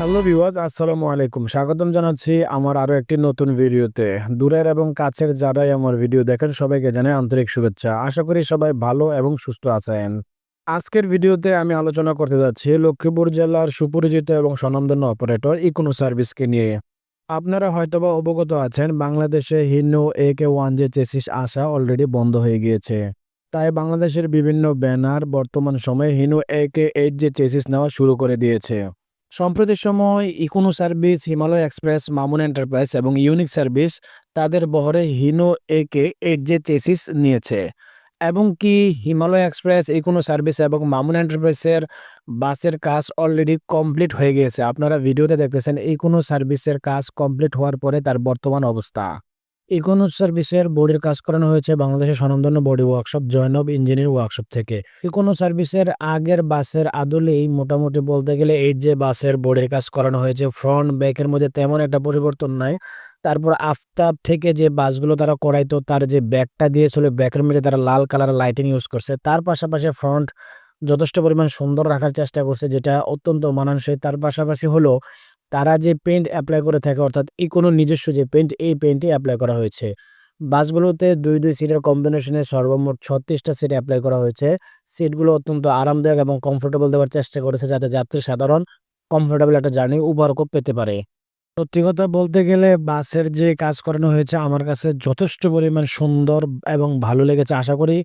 Hello viewers আসসালামু আলাইকুম স্বাগতম জানাচ্ছি আমার আরও একটি নতুন ভিডিওতে। দূরের এবং কাছের যারাই আমার ভিডিও দেখেন, সবাইকে জানাই আন্তরিক শুভেচ্ছা। আশা করি সবাই ভালো এবং সুস্থ আছেন। আজকের ভিডিওতে আমি আলোচনা করতে যাচ্ছি লক্ষ্মীপুর জেলার সুপরিচিত এবং স্বনামধন্য অপারেটর ইকোনো সার্ভিসকে নিয়ে। আপনারা হয়তোবা অবগত আছেন, বাংলাদেশে Hino A K one J chassis আসা অলরেডি বন্ধ হয়ে গিয়েছে। তাই বাংলাদেশের বিভিন্ন ব্যানার বর্তমান সময়ে Hino A K eight J chassis নেওয়া শুরু করে দিয়েছে। সম্প্রতি সময় Econo service, Himalay express, Mamun enterprise এবং ইউনিক সার্ভিস তাদের বহরে হিনো এ কে এইট যে চেসিস নিয়েছে। এবং কি হিমালয় এক্সপ্রেস, ইকোনো সার্ভিস এবং মামুন এন্টারপ্রাইজের বাসের কাজ অলরেডি কমপ্লিট হয়ে গিয়েছে। আপনারা ভিডিওতে দেখতেছেন ইকোনো সার্ভিসের কাজ কমপ্লিট হওয়ার পরে তার বর্তমান অবস্থা। ইকোনো সার্ভিসের বডির কাজ করানো হয়েছে বাংলাদেশের স্বনামধন্য body workshop Zainab engineer workshop থেকে। ইকোনো সার্ভিসের আগের বাসের আদলেই মোটামুটি বলতে গেলে এই যে বাসের বডির কাজ করানো হয়েছে, ফ্রন্ট, ব্যাকের মধ্যে তেমন একটা পরিবর্তন নাই। তারপর আফতাব থেকে যে বাসগুলো তারা করাইতো, তার যে ব্যাগটা দিয়েছিল ব্যাকের মধ্যে তারা লাল কালার লাইটিং ইউজ করছে। তার পাশাপাশি ফ্রন্ট যথেষ্ট পরিমাণ সুন্দর রাখার চেষ্টা করছে, যেটা অত্যন্ত মানানসই। তার পাশাপাশি হলো তারা যে পেইন্ট অ্যাপ্লাই করে থাকে, অর্থাৎ ইকোনো নিজস্ব যে পেইন্ট এই পেইন্টই অ্যাপ্লাই করা হয়েছে। বাসগুলোতে দুই দুই সিটের কম্বিনেশনে সর্বমোট ছত্রিশটা সিট অ্যাপ্লাই করা হয়েছে। সিটগুলো অত্যন্ত আরামদায়ক এবং কমফোর্টেবল দেওয়ার চেষ্টা করেছে যাতে যাত্রী সাধারণ কমফোর্টেবল একটা জার্নি উপভোগ পেতে পারে। সত্যি কথা বলতে গেলে বাসের যে কাজ করানো হয়েছে আমার কাছে যথেষ্ট পরিমাণ সুন্দর এবং ভালো লেগেছে। আশা করি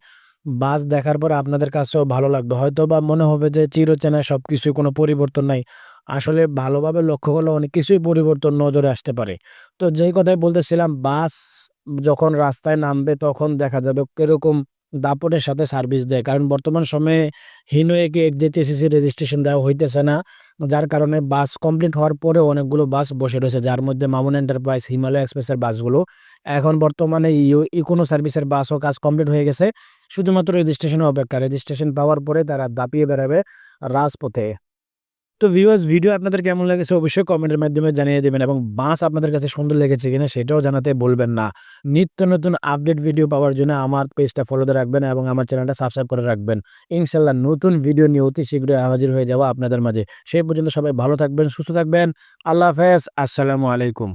বাস দেখার পর আপনাদের কাছেও ভালো লাগবে। হয়তো বা মনে হবে যে চিরচেনায় সব কিছুই কোনো পরিবর্তন নাই। আসলে ভালোভাবে লক্ষ্য করলে অনেক কিছুই পরিবর্তন নজরে আসতে পারে। তো যেই কথাই বলতেছিলাম, বাস যখন রাস্তায় নামবে তখন দেখা যাবে কীরকম দাপটের সাথে সার্ভিস দেয়। কারণ বর্তমান সময়ে হিনোয়েকে যে চেসিসি রেজিস্ট্রেশন দেওয়া হইতেছে না, যার কারণে বাস কমপ্লিট হওয়ার পরে অনেকগুলো বাস বসে রয়েছে, যার মধ্যে মামুন এন্টারপ্রাইজ হিমালয় এক্সপ্রেসের বাসগুলো। এখন বর্তমানে ইকোনো সার্ভিসের বাসও কাজ কমপ্লিট হয়ে গেছে। শুধুমাত্র রেজিস্ট্রেশনের অপেক্ষা। রেজিস্ট্রেশন পাওয়ার পরে তারা দাপিয়ে বেড়াবে রাজপথে। তো ভিউয়ার্স ভিডিও আপনাদের কেমন লেগেছে অবশ্যই কমেন্টের মাধ্যমে জানিয়ে দেবেন এবং বাস আপনাদের কাছে সুন্দর লেগেছে কিনা সেটাও জানাতে বলবেন না। নিত্য নতুন আপডেট ভিডিও পাওয়ার জন্য আমার পেজটা ফলোতে রাখবেন এবং আমার চ্যানেলটা সাবস্ক্রাইব করে রাখবেন। ইনশাল্লাহ নতুন ভিডিও নিয়ে অতি শীঘ্রই হাজির হয়ে যাব আপনাদের মাঝে। সেই পর্যন্ত সবাই ভালো থাকবেন, সুস্থ থাকবেন। আল্লাহ হাফেজ, আসসালামু আলাইকুম।